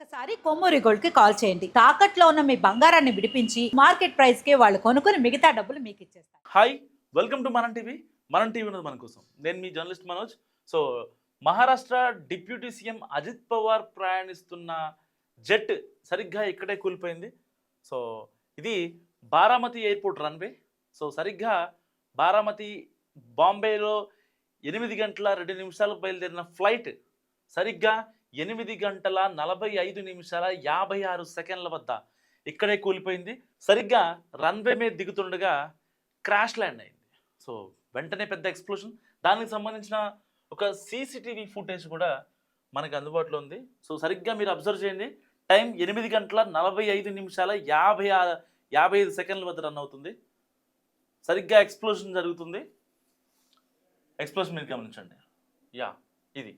ఒక్కసారి కొమ్మూరి గోల్డ్కి కాల్ చేయండి. తాకట్లో ఉన్న మీ బంగారాన్ని విడిపించి మార్కెట్ ప్రైస్కి వాళ్ళు కొనుక్కుని మిగతా డబ్బులు మీకు ఇచ్చేస్తారు. Hi welcome to Manam TV. Manam TV ఉన్నది మన కోసం. నేను మీ journalist Manoj. So Maharashtra deputy CM Ajit Pawar ప్రయాణిస్తున్న జెట్ సరిగ్గా ఇక్కడే కూలిపోయింది. సో ఇది బారామతి ఎయిర్పోర్ట్ రన్వే. సో సరిగ్గా బారామతి బాంబేలో ఎనిమిది గంటల రెండు నిమిషాలకు బయలుదేరిన ఫ్లైట్ సరిగ్గా ఎనిమిది గంటల నలభై ఐదు నిమిషాల యాభై ఆరు సెకండ్ల వద్ద ఇక్కడే కూలిపోయింది. సరిగ్గా రన్వే మీద దిగుతుండగా క్రాష్ ల్యాండ్ అయింది. సో వెంటనే పెద్ద ఎక్స్ప్లోషన్. దానికి సంబంధించిన ఒక సీసీటీవీ ఫుటేజ్ కూడా మనకి అందుబాటులో ఉంది. సో సరిగ్గా మీరు అబ్జర్వ్ చేయండి. టైం ఎనిమిది గంటల నలభై ఐదు నిమిషాల యాభై ఆరు యాభై ఐదు సెకండ్ల వద్ద రన్ అవుతుంది. సరిగ్గా ఎక్స్ప్లోషన్ జరుగుతుంది. ఎక్స్ప్లోషన్ మీరు గమనించండి. యా ఇది.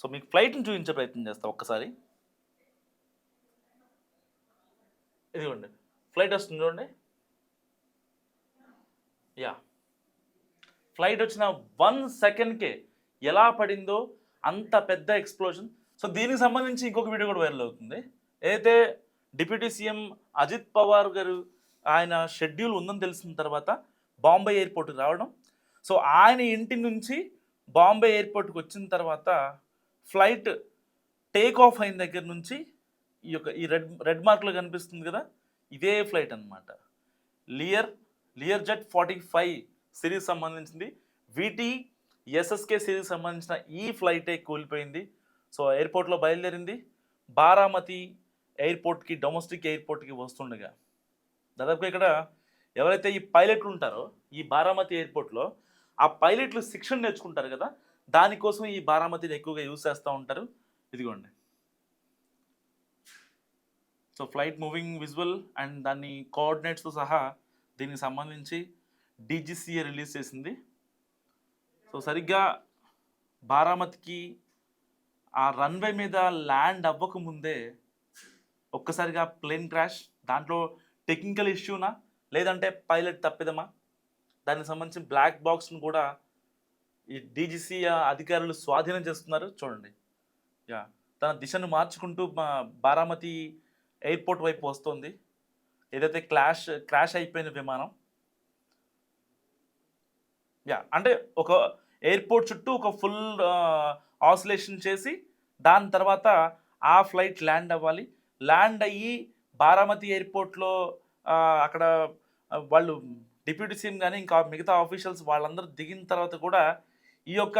సో మీకు ఫ్లైట్ని చూపించే ప్రయత్నం చేస్తా ఒక్కసారి. ఇదిగోండి. ఫ్లైట్ వస్తుంది చూడండి. యా. ఫ్లైట్ వచ్చిన వన్ సెకండ్కే ఎలా పడిందో అంత పెద్ద ఎక్స్ప్లోజన్ సో దీనికి సంబంధించి ఇంకొక వీడియో కూడా వైరల్ అవుతుంది. ఏదైతే డిప్యూటీ సీఎం అజిత్ పవార్ గారు ఆయన షెడ్యూల్ ఉందని తెలిసిన తర్వాత బాంబే ఎయిర్పోర్ట్కి రావడం. సో ఆయన ఇంటి నుంచి బాంబే ఎయిర్పోర్ట్కి వచ్చిన తర్వాత ఫ్లైట్ టేక్ ఆఫ్ అయిన దగ్గర నుంచి ఈ యొక్క ఈ రెడ్ రెడ్ మార్క్లో కనిపిస్తుంది కదా ఇదే ఫ్లైట్ అన్నమాట. Lear Lear jet forty five series సంబంధించింది. వీటి ఎస్ఎస్కే సిరీస్ సంబంధించిన ఈ ఫ్లైటే కూలిపోయింది. సో ఎయిర్పోర్ట్లో బయలుదేరింది. బారామతి ఎయిర్పోర్ట్కి డొమెస్టిక్ ఎయిర్పోర్ట్కి వస్తుండగా దాదాపుగా ఇక్కడ ఎవరైతే ఈ పైలట్లు ఉంటారో ఈ బారామతి ఎయిర్పోర్ట్లో ఆ పైలట్లు శిక్షణ నేర్చుకుంటారు కదా దానికోసం ఈ బారామతిని ఎక్కువగా యూజ్ చేస్తూ ఉంటారు. ఇదిగోండి. So flight moving visual and దాన్ని కోఆర్డినేట్స్తో సహా దీనికి సంబంధించి డీజీసీఏ రిలీజ్ చేసింది. సో సరిగ్గా బారామతికి ఆ రన్వే మీద ల్యాండ్ అవ్వకముందే ఒక్కసారిగా ప్లేన్ క్రాష్ దాంట్లో టెక్నికల్ ఇష్యూనా లేదంటే పైలట్ తప్పిదమా? దానికి సంబంధించిన బ్లాక్ బాక్స్ను కూడా ఈ డీజీసీ అధికారులు స్వాధీనం చేస్తున్నారు చూడండి. యా. తన దిశను మార్చుకుంటూ మా బారామతి ఎయిర్పోర్ట్ వైపు వస్తుంది. ఏదైతే క్లాష్ క్రాష్ అయిపోయిన విమానం. యా. అంటే ఒక ఎయిర్పోర్ట్ చుట్టూ ఒక ఫుల్ ఆసిలేషన్ చేసి దాని తర్వాత ఆ ఫ్లైట్ ల్యాండ్ అవ్వాలి. ల్యాండ్ అయ్యి బారామతి ఎయిర్పోర్ట్లో అక్కడ వాళ్ళు డిప్యూటీ సీఎం కానీ ఇంకా మిగతా ఆఫీషియల్స్ వాళ్ళందరూ దిగిన తర్వాత కూడా ఈ యొక్క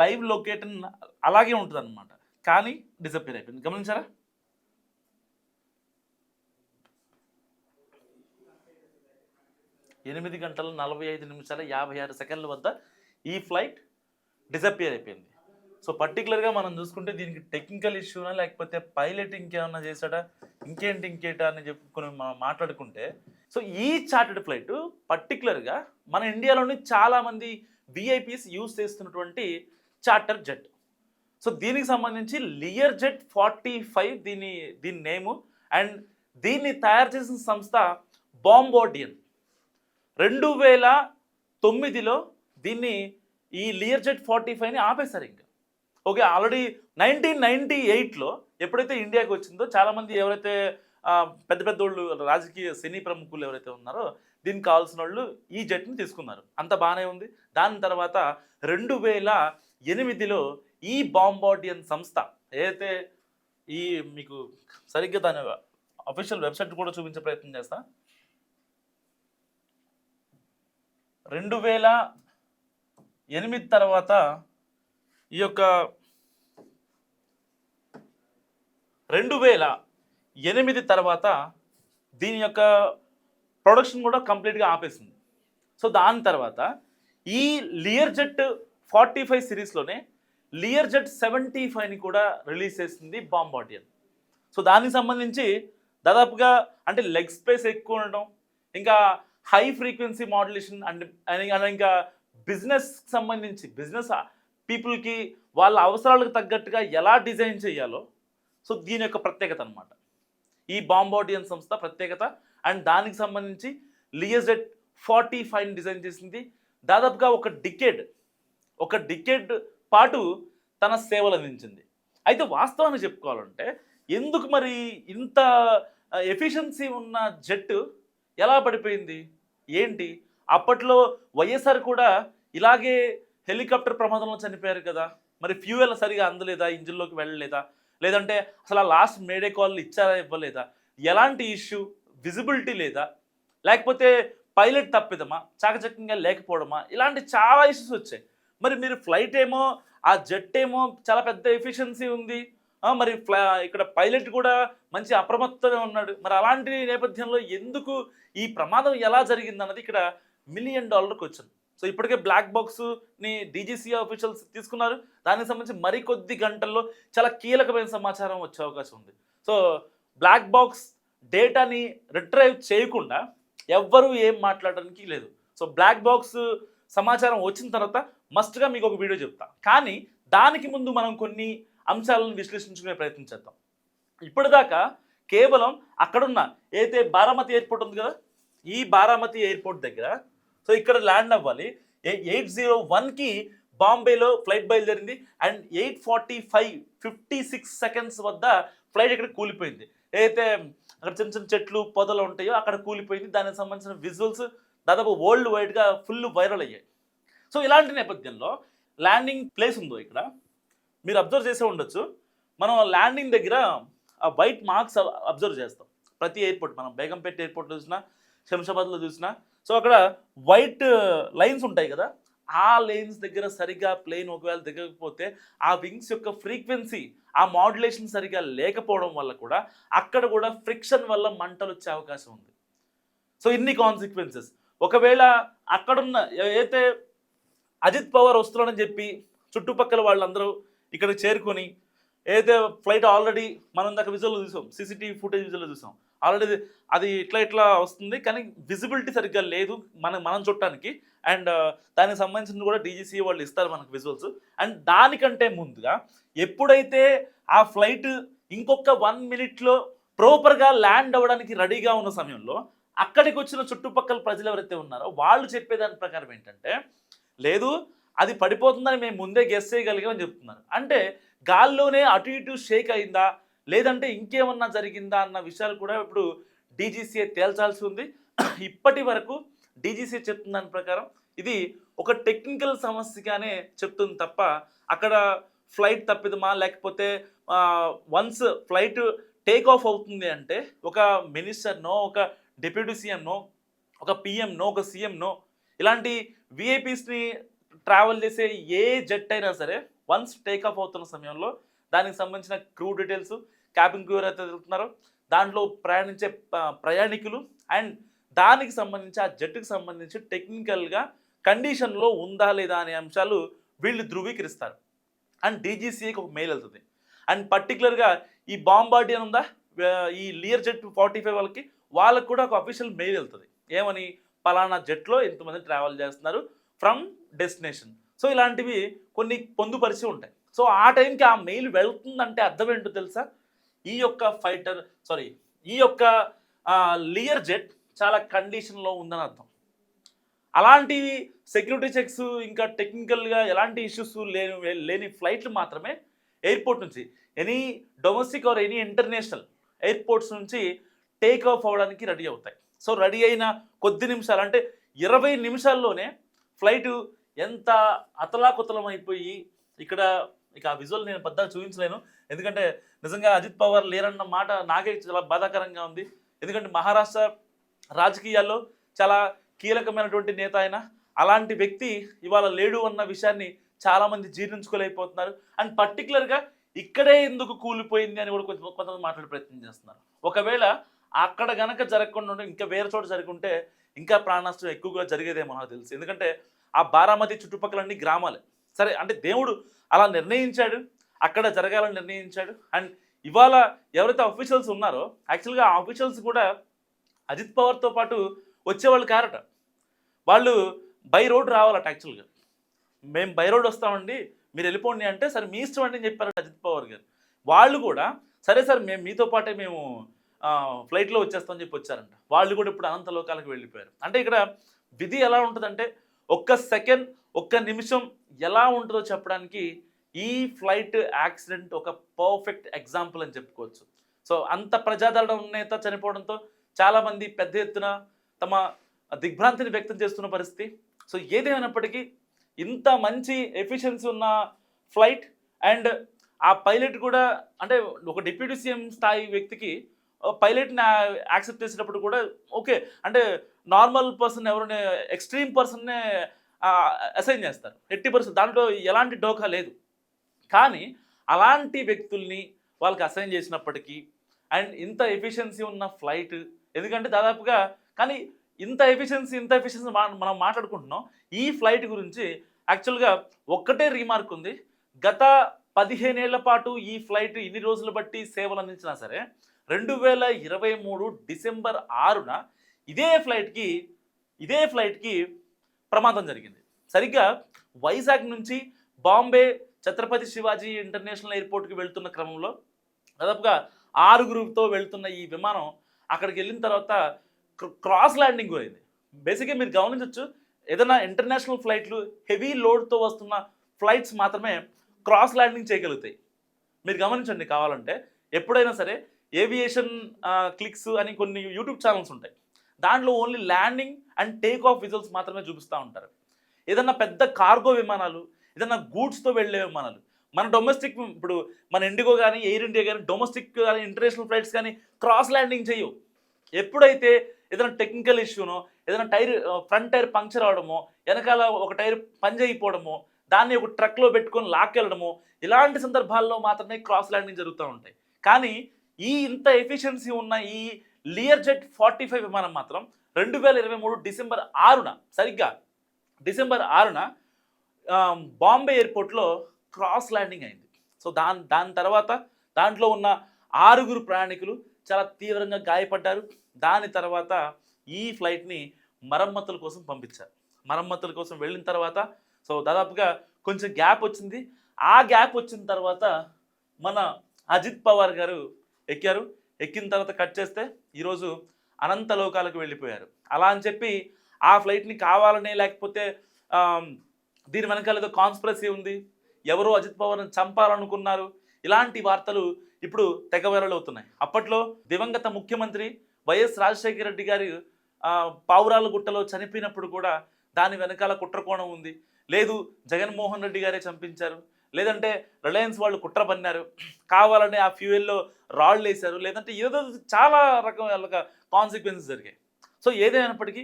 లైవ్ లొకేషన్ అలాగే ఉంటుంది అనమాట కానీ డిసప్పేర్ అయిపోయింది. గమనించారా? ఎనిమిది గంటల నలభై ఐదు నిమిషాల యాభై ఆరు సెకండ్ల వద్ద ఈ ఫ్లైట్ డిసప్పియర్ అయిపోయింది. సో పర్టికులర్గా మనం చూసుకుంటే దీనికి టెక్నికల్ ఇష్యూనా లేకపోతే పైలట్ ఇంకేమన్నా చేశాడా ఇంకేంటి ఇంకేటా అని చెప్పుకొని మనం మాట్లాడుకుంటే సో ఈ చార్టెడ్ ఫ్లైట్ పర్టికులర్గా మన ఇండియాలోని చాలామంది విఐపీస్ యూస్ చేస్తున్నటువంటి చార్టర్ జెట్ సో దీనికి సంబంధించి లియర్ జెట్ ఫార్టీ ఫైవ్ దీని దీని నేము అండ్ దీన్ని తయారు చేసిన సంస్థ బాంబోడియన్ రెండు వేల తొమ్మిదిలో దీన్ని ఈ లియర్ జెట్ ఫార్టీ ఫైవ్ని ఆపేశారు ఇంకా. ఓకే ఆల్రెడీ నైన్టీన్ నైన్టీ ఎయిట్లో ఎప్పుడైతే ఇండియాకి వచ్చిందో చాలామంది ఎవరైతే పెద్ద పెద్ద వాళ్ళు రాజకీయ సినీ ప్రముఖులు ఎవరైతే ఉన్నారో దీనికి కావాల్సిన వాళ్ళు ఈ జట్టుని తీసుకున్నారు. అంత బాగానే ఉంది. దాని తర్వాత రెండు వేల ఎనిమిదిలో ఈ బాంబార్డియన్ సంస్థ ఏదైతే ఈ మీకు సరిగ్గా దాని అఫీషియల్ వెబ్సైట్ కూడా చూపించే ప్రయత్నం చేస్తా. రెండు వేల ఎనిమిది తర్వాత ఈ యొక్క రెండు వేల ఎనిమిది తర్వాత దీని యొక్క ప్రొడక్షన్ కూడా కంప్లీట్గా ఆపేసింది. సో దాని తర్వాత ఈ లియర్ జెట్ ఫార్టీ ఫైవ్ సిరీస్లోనే లియర్ జెట్ సెవెంటీ ఫైవ్ని కూడా రిలీజ్ చేసింది బాంబాటియన్ సో దానికి సంబంధించి దాదాపుగా అంటే లెగ్ స్పేస్ ఎక్కువ ఉండడం ఇంకా high frequency modulation and and ఇంకా బిజినెస్కి సంబంధించి బిజినెస్ పీపుల్కి వాళ్ళ అవసరాలకు తగ్గట్టుగా ఎలా డిజైన్ చేయాలో సో దీని యొక్క ప్రత్యేకత అనమాట ఈ బాంబాడియన్ సంస్థ ప్రత్యేకత. అండ్ దానికి సంబంధించి లియజెట్ ఫార్టీ ఫైవ్ డిజైన్ చేసింది. దాదాపుగా ఒక డికెడ్ ఒక డికెడ్ పాటు తన సేవలు అందించింది. అయితే వాస్తవాన్ని చెప్పుకోవాలంటే ఎందుకు మరి ఇంత ఎఫిషియన్సీ ఉన్న జెట్ ఎలా పడిపోయింది? ఏంటి? అప్పట్లో వైఎస్ఆర్ కూడా ఇలాగే హెలికాప్టర్ ప్రమాదంలో చనిపోయారు కదా. మరి ఫ్యూయల్ సరిగా అందలేదా? ఇంజిన్లోకి వెళ్ళలేదా? లేదంటే అసలు లాస్ట్ మేడే కాల్ ఇచ్చారా ఇవ్వలేదా? ఎలాంటి ఇష్యూ విజిబిలిటీ లేదా? లేకపోతే పైలట్ తప్పిదమా? చాకచక్యంగా లేకపోవడమా? ఇలాంటి చాలా ఇష్యూస్ వచ్చాయి. మరి మీరు ఫ్లైట్ ఏమో ఆ జెట్ ఏమో చాలా పెద్ద ఎఫిషియన్సీ ఉంది. మరి ఫ్లై ఇక్కడ పైలట్ కూడా మంచి అప్రమత్తమే ఉన్నాడు. మరి అలాంటి నేపథ్యంలో ఎందుకు ఈ ప్రమాదం ఎలా జరిగిందన్నది ఇక్కడ మిలియన్ డాలర్ క్వశ్చన్ సో ఇప్పటికే బ్లాక్ బాక్స్ని డీజీసీ ఆఫీషియల్స్ తీసుకున్నారు. దానికి సంబంధించి మరికొద్ది గంటల్లో చాలా కీలకమైన సమాచారం వచ్చే అవకాశం ఉంది. సో బ్లాక్ బాక్స్ డేటాని రిట్రైవ్ చేయకుండా ఎవ్వరూ ఏం మాట్లాడడానికి లేదు. సో బ్లాక్ బాక్స్ సమాచారం వచ్చిన తర్వాత మస్ట్గా మీకు ఒక వీడియో చెప్తా. కానీ దానికి ముందు మనం కొన్ని అంశాలను విశ్లేషించుకునే ప్రయత్నం చేద్దాం. ఇప్పటిదాకా కేవలం అక్కడున్న ఏదైతే బారామతి ఎయిర్పోర్ట్ ఉంది కదా ఈ బారామతి ఎయిర్పోర్ట్ దగ్గర సో ఇక్కడ ల్యాండ్ అవ్వాలి. ఎయిట్ జీరో వన్కి బాంబేలో ఫ్లైట్ బయలుదేరింది. And eight forty five fifty six seconds వద్ద ఫ్లైట్ ఇక్కడ కూలిపోయింది. ఏదైతే అక్కడ చిన్న చిన్న చెట్లు పొదలు ఉంటాయో అక్కడ కూలిపోయింది. దానికి సంబంధించిన విజువల్స్ దాదాపు వరల్డ్ వైడ్గా ఫుల్ వైరల్ అయ్యాయి. సో ఇలాంటి నేపథ్యంలో ల్యాండింగ్ ప్లేస్ ఉందో ఇక్కడ. మీరు అబ్జర్వ్ చేసే ఉండొచ్చు. మనం ల్యాండింగ్ దగ్గర ఆ వైట్ మార్క్స్ అబ్జర్వ్ చేస్తాం. ప్రతి ఎయిర్పోర్ట్ మనం బేగంపేట ఎయిర్పోర్ట్లో చూసినా శంషాబాద్లో చూసినా సో అక్కడ వైట్ లైన్స్ ఉంటాయి కదా ఆ లైన్స్ దగ్గర సరిగా ప్లేన్ ఒకవేళ దిగకపోతే ఆ వింగ్స్ యొక్క ఫ్రీక్వెన్సీ ఆ మాడ్యులేషన్ సరిగా లేకపోవడం వల్ల కూడా అక్కడ కూడా ఫ్రిక్షన్ వల్ల మంటలు వచ్చే అవకాశం ఉంది. సో ఇన్ని కాన్సిక్వెన్సెస్ ఒకవేళ అక్కడున్న ఏదైతే అజిత్ పవర్ వస్తున్నాడని చెప్పి చుట్టుపక్కల వాళ్ళందరూ ఇక్కడ చేరుకొని ఏదైతే ఫ్లైట్ ఆల్రెడీ మనం దాకా విజువల్ చూసాం సీసీటీవీ ఫుటేజ్ విజువల్ చూసాం ఆల్రెడీ అది ఇట్లా ఇట్లా వస్తుంది కానీ విజిబిలిటీ సరిగ్గా లేదు మనం మనం చూడటానికి. అండ్ uh, దానికి సంబంధించిన కూడా డీజీసీ వాళ్ళు ఇస్తారు మనకు విజువల్స్ అండ్ దానికంటే ముందుగా ఎప్పుడైతే ఆ ఫ్లైట్ ఇంకొక వన్ మినిట్లో ప్రాపర్గా ల్యాండ్ అవ్వడానికి రెడీగా ఉన్న సమయంలో అక్కడికి వచ్చిన చుట్టుపక్కల ప్రజలు ఎవరైతే ఉన్నారో వాళ్ళు చెప్పేదాని ప్రకారం ఏంటంటే లేదు అది పడిపోతుందని మేము ముందే గెస్ చేయగలిగామని చెప్తున్నారు. అంటే గాల్లోనే అటు ఇటు షేక్ అయిందా? లేదంటే ఇంకేమన్నా జరిగిందా అన్న విషయాలు కూడా ఇప్పుడు డీజీసీఏ తేల్చాల్సి ఉంది. ఇప్పటి వరకు డీజీసీఏ చెప్తున్న దాని ప్రకారం ఇది ఒక టెక్నికల్ సమస్యగానే చెప్తుంది తప్ప అక్కడ ఫ్లైట్ తప్పిదమా? లేకపోతే వన్స్ ఫ్లైట్ టేక్ ఆఫ్ అవుతుంది అంటే ఒక మినిస్టర్నో ఒక డిప్యూటీ సీఎంనో ఒక పిఎంనో ఒక సీఎంనో ఇలాంటి విఐపీస్ని ట్రావెల్ చేసే ఏ జెట్ అయినా సరే వన్స్ టేక్ ఆఫ్ అవుతున్న సమయంలో దానికి సంబంధించిన క్రూ డీటెయిల్స్ క్యాబిన్ క్రూ అయితే వెళ్తున్నారో. దాంట్లో ప్రయాణించే ప్రయాణికులు అండ్ దానికి సంబంధించి ఆ జట్టుకి సంబంధించి టెక్నికల్గా కండిషన్లో ఉందా లేదా అనే అంశాలు వీళ్ళు ధృవీకరిస్తారు. అండ్ డీజీసీఏకి ఒక మెయిల్ వెళ్తుంది. అండ్ పర్టికులర్గా ఈ బాంబార్డియన్ ఉందా? ఈ లియర్ జెట్ ఫార్టీ ఫైవ్ వాళ్ళకి వాళ్ళకు కూడా ఒక అఫీషియల్ మెయిల్ వెళ్తుంది. ఏమని? పలానా జెట్లో ఎంతమంది ట్రావెల్ చేస్తున్నారు? From destination. సో ఇలాంటివి కొన్ని పొందుపరిచి ఉంటాయి. సో ఆ టైంకి ఆ మెయిల్ వెళ్తుందంటే అర్థం ఏంటో తెలుసా? ఈ యొక్క ఫైటర్ సారీ ఈ యొక్క లియర్ జెట్ చాలా కండిషన్లో ఉందని అర్థం. అలాంటివి సెక్యూరిటీ చెక్స్ ఇంకా టెక్నికల్గా ఎలాంటి ఇష్యూస్ లేని లేని ఫ్లైట్లు మాత్రమే ఎయిర్పోర్ట్ నుంచి any domestic or any international airports నుంచి టేక్ ఆఫ్ అవ్వడానికి రెడీ అవుతాయి. సో రెడీ అయిన కొద్ది నిమిషాలు అంటే ఇరవై నిమిషాల్లోనే ఫ్లైట్ ఎంత అతలాకుతలం అయిపోయి ఇక్కడ ఇక ఆ విజువల్ నేను పెద్దగా చూపించలేను. ఎందుకంటే నిజంగా అజిత్ పవార్ లేరన్న మాట నాకే చాలా బాధాకరంగా ఉంది. ఎందుకంటే మహారాష్ట్ర రాజకీయాల్లో చాలా కీలకమైనటువంటి నేత ఆయన అలాంటి వ్యక్తి ఇవాళ లేడు అన్న విషయాన్ని చాలామంది జీర్ణించుకోలేకపోతున్నారు. అండ్ పర్టికులర్గా ఇక్కడే ఎందుకు కూలిపోయింది అని కూడా కొంచెం కొంతమంది మాట్లాడే ప్రయత్నం చేస్తున్నారు. ఒకవేళ అక్కడ గనక జరగకుండా ఉంటే ఇంకా వేరే చోట జరుగుంటే ఇంకా ప్రాణాష్టం ఎక్కువగా జరిగేదేమో నాకు తెలుసు. ఎందుకంటే ఆ బారామతి చుట్టుపక్కల అన్ని గ్రామాలే. సరే అంటే దేవుడు అలా నిర్ణయించాడు. అక్కడ జరగాలని నిర్ణయించాడు. అండ్ ఇవాళ ఎవరైతే అఫీషియల్స్ ఉన్నారో యాక్చువల్గా ఆ అఫీషియల్స్ కూడా అజిత్ పవార్తో పాటు వచ్చేవాళ్ళు కారట. వాళ్ళు బై రోడ్ రావాలట యాక్చువల్గా మేము బై రోడ్ వస్తామండి మీరు వెళ్ళిపోండి అంటే సరే మీ ఇష్టం అండి అని చెప్పారట అజిత్ పవార్ గారు. వాళ్ళు కూడా సరే సార్ మేము మీతో పాటే మేము ఫ్లైట్లో వచ్చేస్తామని చెప్పి వచ్చారంట. వాళ్ళు కూడా ఇప్పుడు అనంత లోకాలకు వెళ్ళిపోయారు. అంటే ఇక్కడ విధి ఎలా ఉంటుందంటే ఒక్క సెకండ్ ఒక్క నిమిషం ఎలా ఉంటుందో చెప్పడానికి ఈ ఫ్లైట్ యాక్సిడెంట్ ఒక పర్ఫెక్ట్ ఎగ్జాంపుల్ అని చెప్పుకోవచ్చు. సో అంత ప్రజాదరణ నేత చనిపోవడంతో చాలామంది పెద్ద ఎత్తున తమ దిగ్భ్రాంతిని వ్యక్తం చేస్తున్న పరిస్థితి. సో ఏదేమైనప్పటికీ ఇంత మంచి ఎఫిషియన్సీ ఉన్న ఫ్లైట్ అండ్ ఆ పైలట్ కూడా అంటే ఒక డిప్యూటీ సీఎం స్థాయి వ్యక్తికి పైలట్ని యాక్సెప్ట్ చేసినప్పుడు కూడా ఓకే. అంటే నార్మల్ పర్సన్ ఎవరు ఎక్స్ట్రీమ్ పర్సన్నే అసైన్ చేస్తారు. ఎట్టి పర్సన్ దాంట్లో ఎలాంటి డోకా లేదు. కానీ అలాంటి వ్యక్తుల్ని వాళ్ళకి అసైన్ చేసినప్పటికీ అండ్ ఇంత ఎఫిషియన్సీ ఉన్న ఫ్లైట్ ఎందుకంటే దాదాపుగా కానీ ఇంత ఎఫిషియన్సీ ఇంత ఎఫిషియన్సీ మనం మాట్లాడుకుంటున్నాం ఈ ఫ్లైట్ గురించి యాక్చువల్గా ఒక్కటే రీమార్క్ ఉంది. గత పదిహేనేళ్ళ పాటు ఈ ఫ్లైట్ ఇన్ని రోజులు బట్టి సేవలు అందించినా సరే రెండు వేల ఇరవై మూడు డిసెంబర్ ఆరున ఇదే ఫ్లైట్కి ఇదే ఫ్లైట్కి ప్రమాదం జరిగింది. సరిగ్గా వైజాగ్ నుంచి బాంబే ఛత్రపతి శివాజీ ఇంటర్నేషనల్ ఎయిర్పోర్ట్కి వెళ్తున్న క్రమంలో దాదాపుగా ఆరుగురుతో వెళ్తున్న ఈ విమానం అక్కడికి వెళ్ళిన తర్వాత క్రాస్ ల్యాండింగ్ అయింది. బేసిక్గా మీరు గమనించవచ్చు ఏదైనా ఇంటర్నేషనల్ ఫ్లైట్లు హెవీ లోడ్తో వస్తున్న ఫ్లైట్స్ మాత్రమే క్రాస్ ల్యాండింగ్ చేయగలుగుతాయి. మీరు గమనించండి కావాలంటే ఎప్పుడైనా సరే ఏవియేషన్ క్లిక్స్ అని కొన్ని యూట్యూబ్ ఛానల్స్ ఉంటాయి. దాంట్లో only landing and take off visuals మాత్రమే చూపిస్తూ ఉంటారు. ఏదన్నా పెద్ద కార్గో విమానాలు ఏదన్నా గూడ్స్తో వెళ్ళే మనలు మన డొమెస్టిక్ ఇప్పుడు మన ఇండిగో కానీ ఎయిర్ ఇండియా కానీ డొమెస్టిక్ కానీ ఇంటర్నేషనల్ ఫ్లైట్స్ కానీ క్రాస్ ల్యాండింగ్ చేయవు. ఎప్పుడైతే ఏదైనా టెక్నికల్ ఇష్యూనో ఏదైనా టైర్ ఫ్రంట్ టైర్ పంక్చర్ అవడమో వెనకాల ఒక టైర్ పంజయిపోవడమో దాన్ని ఒక ట్రక్లో పెట్టుకొని లాక్కెళ్ళడము ఇలాంటి సందర్భాల్లో మాత్రమే క్రాస్ ల్యాండింగ్ జరుగుతూ ఉంటాయి. కానీ ఈ ఇంత ఎఫిషియన్సీ ఉన్న ఈ లియర్ జెట్ ఫార్టీ ఫైవ్ విమానం మాత్రం రెండు వేల ఇరవై మూడు డిసెంబర్ ఆరున సరిగ్గా డిసెంబర్ ఆరున బాంబే ఎయిర్పోర్ట్లో క్రాస్ ల్యాండింగ్ అయింది. సో దాని దాని తర్వాత దాంట్లో ఉన్న ఆరుగురు ప్రయాణికులు చాలా తీవ్రంగా గాయపడ్డారు. దాని తర్వాత ఈ ఫ్లైట్ని మరమ్మతుల కోసం పంపించారు. మరమ్మతుల కోసం వెళ్ళిన తర్వాత సో దాదాపుగా కొంచెం గ్యాప్ వచ్చింది. ఆ గ్యాప్ వచ్చిన తర్వాత మన అజిత్ పవార్ గారు ఎక్కారు. ఎక్కిన తర్వాత కట్ చేస్తే ఈరోజు అనంత లోకాలకు వెళ్ళిపోయారు. అలా అని చెప్పి ఆ ఫ్లైట్ని కావాలనే లేకపోతే దీని వెనకాల ఏదో కాన్స్పరసీ ఉంది. ఎవరో అజిత్ పవార్ని చంపాలనుకున్నారు. ఇలాంటి వార్తలు ఇప్పుడు తెగ వైరల్ అవుతున్నాయి. అప్పట్లో దివంగత ముఖ్యమంత్రి వైఎస్ రాజశేఖర రెడ్డి గారి పావురాల గుట్టలో చనిపోయినప్పుడు కూడా దాని వెనకాల కుట్రకోణం ఉంది. లేదు జగన్మోహన్ రెడ్డి గారే చంపించారు. లేదంటే రిలయన్స్ వాళ్ళు కుట్ర పన్నారు. కావాలని ఆ ఫ్యూయల్లో రాళ్ళు వేశారు. లేదంటే ఏదో చాలా రకమైన కాన్సిక్వెన్సెస్ జరిగాయి. సో ఏదైనప్పటికీ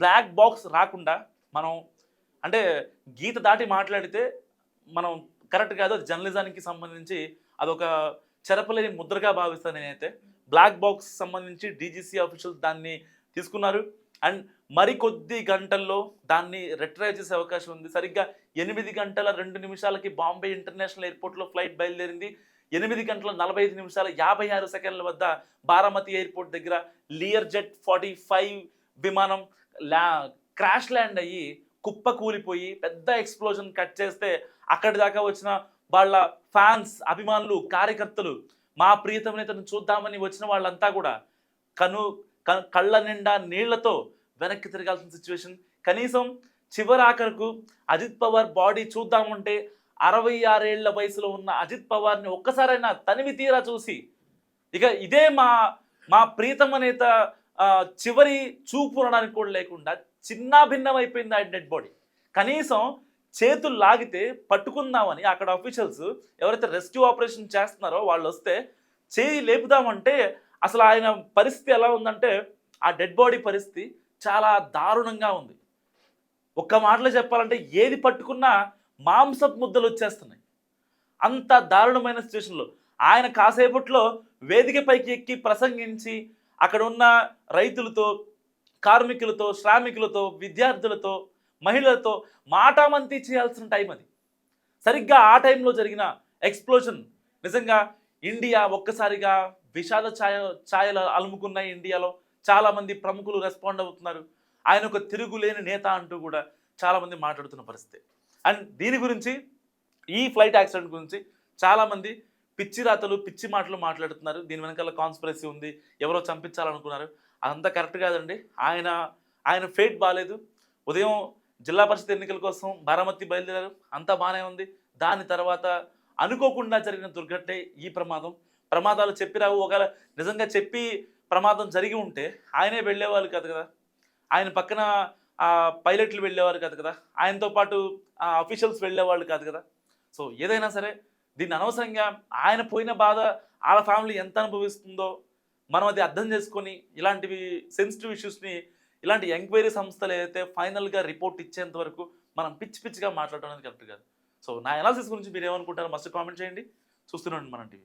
బ్లాక్ బాక్స్ రాకుండా మనం అంటే గీత దాటి మాట్లాడితే మనం కరెక్ట్ కాదు అది జర్నలిజానికి సంబంధించి అదొక చెరపలేని ముద్రగా భావిస్తాను నేనైతే. బ్లాక్ బాక్స్ సంబంధించి డీజీసీ ఆఫీషియల్స్ దాన్ని తీసుకున్నారు. అండ్ మరికొద్ది గంటల్లో దాన్ని రిట్రైవ్ చేసే అవకాశం ఉంది. సరిగ్గా ఎనిమిది గంటల రెండు నిమిషాలకి బాంబే ఇంటర్నేషనల్ ఎయిర్పోర్ట్లో ఫ్లైట్ బయలుదేరింది. ఎనిమిది గంటల నలభై ఐదు నిమిషాల యాభై ఆరు సెకండ్ల వద్ద బారామతి ఎయిర్పోర్ట్ దగ్గర లియర్ జెట్ ఫార్టీ ఫైవ్ విమానం ల్యా క్రాష్ ల్యాండ్ అయ్యి కుప్ప కూలిపోయి పెద్ద ఎక్స్ప్లోజన్ కట్ చేస్తే అక్కడి దాకా వచ్చిన వాళ్ళ ఫ్యాన్స్ అభిమానులు కార్యకర్తలు మా ప్రియతమ నేతను చూద్దామని వచ్చిన వాళ్ళంతా కూడా కను కళ్ళ నిండా నీళ్ళతో వెనక్కి తిరగాల్సిన సిచ్యువేషన్ కనీసం చివరాఖరుకు అజిత్ పవార్ బాడీ చూద్దామంటే అరవై ఆరేళ్ళ వయసులో ఉన్న అజిత్ పవార్ని ఒక్కసారైనా తనివి తీరా చూసి ఇక ఇదే మా మా ప్రీతమ నేత చివరి చూపు అనడానికి కూడా లేకుండా చిన్నాభిన్నం భిన్నమైపోయింది ఆయన డెడ్ బాడీ. కనీసం చేతులు లాగితే పట్టుకుందామని అక్కడ అఫీషియల్స్ ఎవరైతే రెస్క్యూ ఆపరేషన్ చేస్తున్నారో వాళ్ళు వస్తే చేయి లేపుదామంటే అసలు ఆయన పరిస్థితి ఎలా ఉందంటే ఆ డెడ్ బాడీ పరిస్థితి చాలా దారుణంగా ఉంది. ఒక్క మాటలో చెప్పాలంటే ఏది పట్టుకున్నా మాంసపు ముద్దలు వచ్చేస్తున్నాయి. అంత దారుణమైన సిచ్యువేషన్లో ఆయన కాసేపట్లో వేదిక పైకి ఎక్కి ప్రసంగించి అక్కడ ఉన్న రైతులతో కార్మికులతో శ్రామికులతో విద్యార్థులతో మహిళలతో మాటామంతి చేయాల్సిన టైం అది. సరిగ్గా ఆ టైంలో జరిగిన ఎక్స్ప్లోజన్ నిజంగా ఇండియా ఒక్కసారిగా విషాద ఛాయ ఛాయలు అలుముకున్నాయి ఇండియాలో. చాలామంది ప్రముఖులు రెస్పాండ్ అవుతున్నారు. ఆయన ఒక తిరుగులేని నేత అంటూ కూడా చాలామంది మాట్లాడుతున్న పరిస్థితి. అండ్ దీని గురించి ఈ ఫ్లైట్ యాక్సిడెంట్ గురించి చాలామంది పిచ్చి రాతలు పిచ్చి మాటలు మాట్లాడుతున్నారు. దీని వెనకాల కాన్స్పిరసీ ఉంది. ఎవరో చంపించాలనుకున్నారు. అదంతా కరెక్ట్ కాదండి. ఆయన ఆయన ఫేట్ బాగాలేదు ఉదయం జిల్లా పరిషత్ ఎన్నికల కోసం బారామతి బయలుదేరారు. అంతా బాగానే ఉంది. దాని తర్వాత అనుకోకుండా జరిగిన దుర్ఘటనే ఈ ప్రమాదం. ప్రమాదాలు చెప్పిరావు ఒకవేళ నిజంగా చెప్పి ప్రమాదం జరిగి ఉంటే ఆయనే వెళ్ళేవాళ్ళు కాదు కదా. ఆయన పక్కన పైలట్లు వెళ్ళేవారు కాదు కదా. ఆయనతో పాటు అఫీషియల్స్ వెళ్ళేవాళ్ళు కాదు కదా. సో ఏదైనా సరే దీన్ని అనవసరంగా ఆయన పోయిన బాధ వాళ్ళ ఫ్యామిలీ ఎంత అనుభవిస్తుందో మనం అది అర్థం చేసుకొని ఇలాంటివి సెన్సిటివ్ ఇష్యూస్ని ఇలాంటి ఎంక్వైరీ సంస్థలు ఏదైతే ఫైనల్గా రిపోర్ట్ ఇచ్చేంత వరకు మనం పిచ్చి పిచ్చిగా మాట్లాడడం అనేది కరెక్ట్ కాదు. సో నా ఎనాలిసిస్ గురించి మీరు ఏమనుకుంటారో మస్ట్ కామెంట్ చేయండి. చూస్తూనే ఉండండి మన టీవీ.